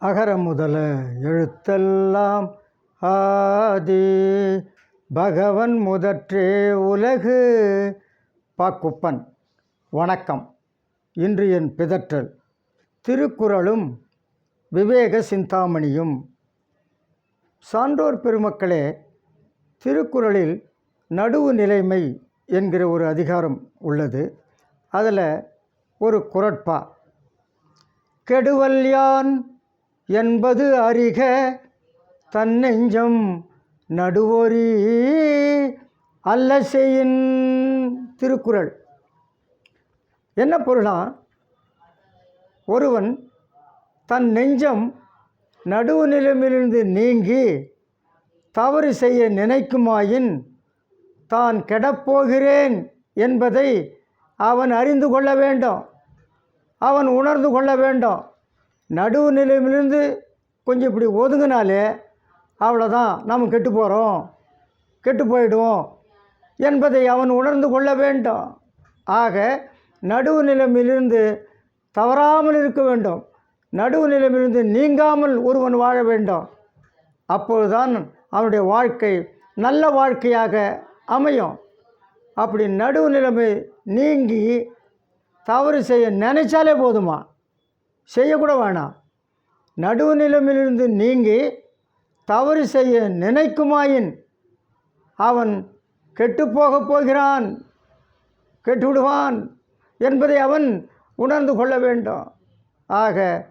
அகர முதல எழுத்தெல்லாம் ஆதி. பகவன் முதற்றே உலகு. பாக்குப்பன் வணக்கம். இன்று என் பிதற்றல். திருக்குறளும் விவேக சிந்தாமணியும். சான்றோர் பெருமக்களே திருக்குறளில் நடுவு நிலைமை என்கிற ஒரு அதிகாரம் உள்ளது. அதில் ஒரு குரட்பா கெடுவல்யான் என்பது அறிக தன்னெஞ்சம் நடுவொரி அல்ல செய்யின் திருக்குறள். என்ன பொருளா? ஒருவன் தன் நெஞ்சம் நடுவு நிலமிலிருந்து நீங்கி தவறு செய்ய நினைக்குமாயின் தான் கெடப்போகிறேன் என்பதை அவன் அறிந்து கொள்ள வேண்டும். அவன் உணர்ந்து கொள்ள வேண்டும். நடுவு நிலையிலிருந்து கொஞ்சம் இப்படி ஒதுங்கினாலே அவ்வளோதான் நாம் கெட்டு போகிறோம் கெட்டு போயிடுவோம் என்பதை அவன் உணர்ந்து கொள்ள வேண்டும். ஆக நடுவு நிலைமையிலிருந்து தவறாமல் இருக்க வேண்டும். நடுவு நிலைமையிலிருந்து நீங்காமல் ஒருவன் வாழ வேண்டும். அப்பொழுதுதான் அவனுடைய வாழ்க்கை நல்ல வாழ்க்கையாக அமையும். அப்படி நடுவு நிலைமை நீங்கி தவறு செய்ய நினைச்சாலே போதுமா? செய்யக்கூட வேணாம். நடுவு நிலைமையிலிருந்து நீங்கி தவறு செய்ய நினைக்குமாயின் அவன் கெட்டுப்போகப் போகிறான் கெட்டுவிடுவான் என்பதை அவன் உணர்ந்து கொள்ள வேண்டும். ஆக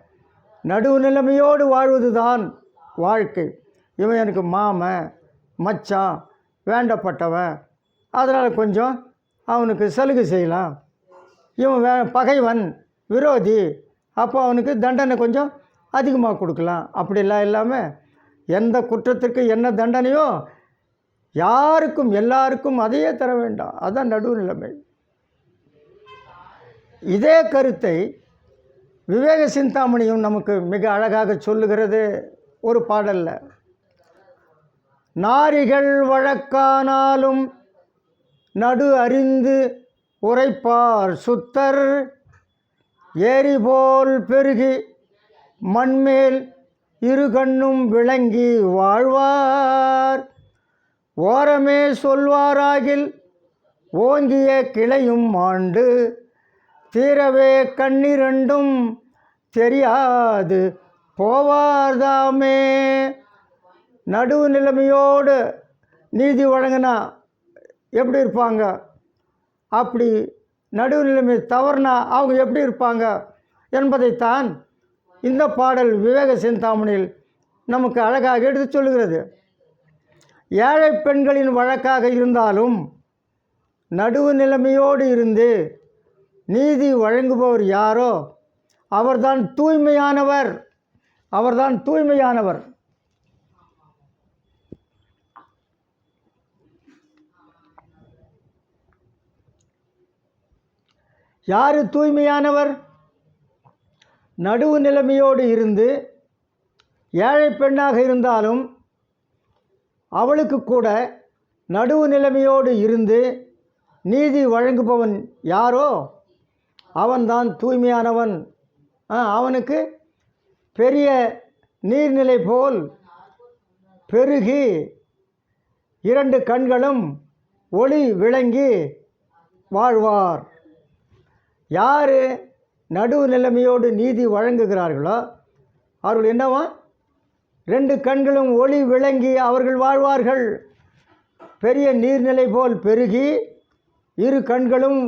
நடுவு நிலைமையோடு வாழ்வதுதான் வாழ்க்கை. இவன் எனக்கு மாமன் மச்சான் வேண்டப்பட்டவன் அதனால் கொஞ்சம் அவனுக்கு சலுகை செய்யலாம். இவன் வே பகைவன் விரோதி அப்போ அவனுக்கு தண்டனை கொஞ்சம் அதிகமாக கொடுக்கலாம். அப்படிலாம் இல்லாமல் எந்த குற்றத்திற்கு என்ன தண்டனையோ யாருக்கும் எல்லாருக்கும் அதையே தர வேண்டாம். அதுதான் நடுநிலைமை. இதே கருத்தை விவேக சிந்தாமணியும் நமக்கு மிக அழகாக சொல்லுகிறது ஒரு பாடலில். நாரிகள் வழக்கானாலும் நடு அறிந்து உரைப்பார் சுத்தர் ஏரி போல் பெருகி மண்மேல் இரு கண்ணும் விளங்கி வாழ்வார். ஓரமே சொல்வாராகில் ஓங்கிய கிளையும் ஆண்டு தீரவே கண்ணிரண்டும் தெரியாது போவார்தாமே. நடுவு நிலைமையோடு நீதி வழங்கினா எப்படி இருப்பாங்க? அப்படி நடுவு நிலைமை தவறுனா அவங்க எப்படி இருப்பாங்க என்பதைத்தான் இந்த பாடல் விவேக சிந்தாமணியில் நமக்கு அழகாக எடுத்து சொல்லுகிறது. ஏழை பெண்களின் வழக்காக இருந்தாலும் நடுவு நிலைமையோடு இருந்து நீதி வழங்குபவர் யாரோ? அவர்தான் தூய்மையானவர். அவர்தான் தூய்மையானவர். யார் தூய்மையானவர்? நடுவு நிலைமையோடு இருந்து ஏழை பெண்ணாக இருந்தாலும் அவளுக்கு கூட நடுவு நிலைமையோடு இருந்து நீதி வழங்குபவன் யாரோ? அவன்தான் தூய்மையானவன். ஆ, அவனுக்கு பெரிய நீர்நிலை போல் பெருகி இரண்டு கண்களும் ஒளி விளங்கி வாழ்வார். யார் நடுவு நிலைமையோடு நீதி வழங்குகிறார்களோ அவர்கள் என்னவா? ரெண்டு கண்களும் ஒளி விளங்கி அவர்கள் வாழ்வார்கள். பெரிய நீர்நிலை போல் பெருகி இரு கண்களும்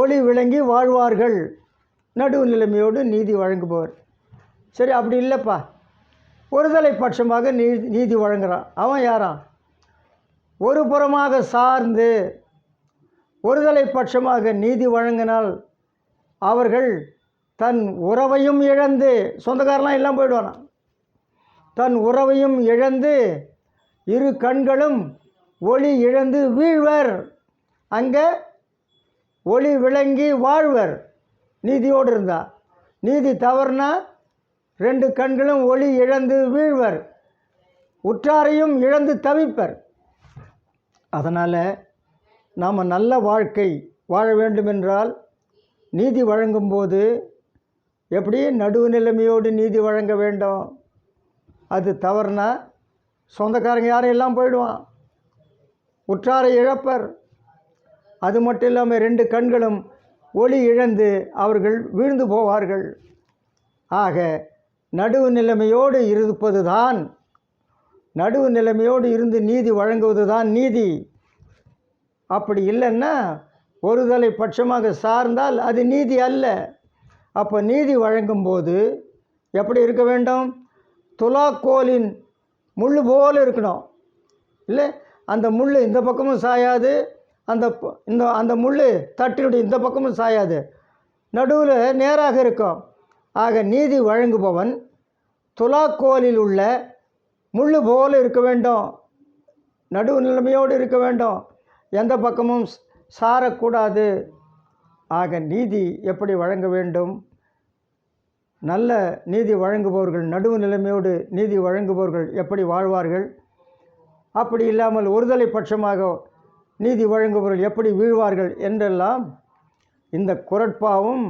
ஒளி விளங்கி வாழ்வார்கள். நடுவு நிலைமையோடு நீதி வழங்குபவர். சரி அப்படி இல்லைப்பா. ஒருதலை பட்சமாக நீ நீதி வழங்குகிறான் அவன் யாரான் ஒரு புறமாக சார்ந்து ஒருதலை பட்சமாக நீதி வழங்கினால் அவர்கள் தன் உறவையும் இழந்து சொந்தக்காரெலாம் எல்லாம் போயிடுவானா? தன் உறவையும் இழந்து இரு கண்களும் ஒளி இழந்து வீழ்வர். அங்கே ஒளி விளங்கி வாழ்வர். நீதியோடு இருந்தா. நீதி தவறுனா ரெண்டு கண்களும் ஒளி இழந்து வீழ்வர். உற்றாரையும் இழந்து தவிப்பர். அதனால் நாம் நல்ல வாழ்க்கை வாழ வேண்டுமென்றால் நீதி வழங்கும்போது எப்படி நடுவு நிலைமையோடு நீதி வழங்க வேண்டும்? அது தவறுனா சொந்தக்காரங்க யாரும் எல்லாம் போயிடுவான். உற்றாரை இழப்பர். அது மட்டும் இல்லாமல் ரெண்டு கண்களும் ஒளி இழந்து அவர்கள் வீழ்ந்து போவார்கள். ஆக நடுவு நிலைமையோடு இருப்பது தான் நடுவு நிலைமையோடு இருந்து நீதி வழங்குவது தான் நீதி. அப்படி இல்லைன்னா ஒருதலை பட்சமாக சார்ந்தால் அது நீதி அல்ல. அப்போ நீதி வழங்கும்போது எப்படி இருக்க வேண்டும்? துலாக்கோலின் முள் போல் இருக்கணும். இல்லை அந்த முள் இந்த பக்கமும் சாயாது அந்த இந்த அந்த முள் தட்டினுடைய இந்த பக்கமும் சாயாது. நடுவில் நேராக இருக்கும். ஆக நீதி வழங்குபவன் துலாக்கோலில் உள்ள முள் போல் இருக்க வேண்டும். நடுவு நிலைமையோடு இருக்க வேண்டும். எந்த பக்கமும் சாரக்கூடாது. ஆக நீதி எப்படி வழங்க வேண்டும்? நல்ல நீதி வழங்குபவர்கள் நடுவு நிலைமையோடு நீதி வழங்குபவர்கள் எப்படி வாழ்வார்கள்? அப்படி இல்லாமல் ஒருதலை பட்சமாக நீதி வழங்குபவர்கள் எப்படி வீழ்வார்கள் என்றெல்லாம் இந்த குரட்பாவும்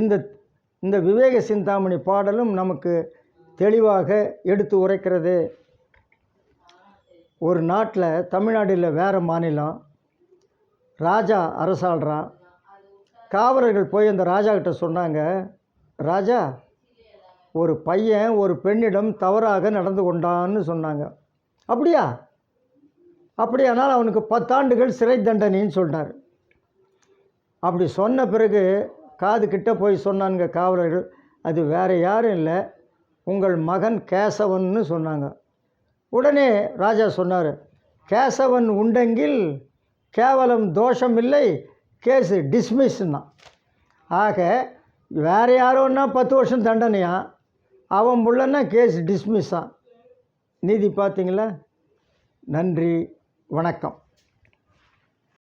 இந்த இந்த விவேக சிந்தாமணி பாடலும் நமக்கு தெளிவாக எடுத்து உரைக்கிறது. ஒரு நாட்டில் தமிழ்நாட்டில் வேறு மாநிலம் ராஜா அரசாள்றான் காவலர்கள் போய் அந்த ராஜா கிட்ட சொன்னாங்க ராஜா ஒரு பையன் ஒரு பெண்ணிடம் தவறாக நடந்து கொண்டான்னு சொன்னாங்க. அப்படியா? அப்படியானால் அவனுக்கு பத்தாண்டுகள் சிறை தண்டனைன்னு சொன்னார் அப்படி சொன்ன பிறகு காது கிட்ட போய் சொன்னாங்க காவலர்கள் அது வேறு யாரும் இல்லை உங்கள் மகன் கேசவன்னு சொன்னாங்க. உடனே ராஜா சொன்னார் கேசவன் உண்டெங்கில் கேவலம் தோஷம் இல்லை கேஸு டிஸ்மிஸ்ன்னா ஆக வேறு யாரோன்னா பத்து வருஷம் தண்டனையா? அவன் புள்ளன்னா கேஸ் டிஸ்மிஸ்ஸா நீதி பார்த்தீங்களா? நன்றி வணக்கம்.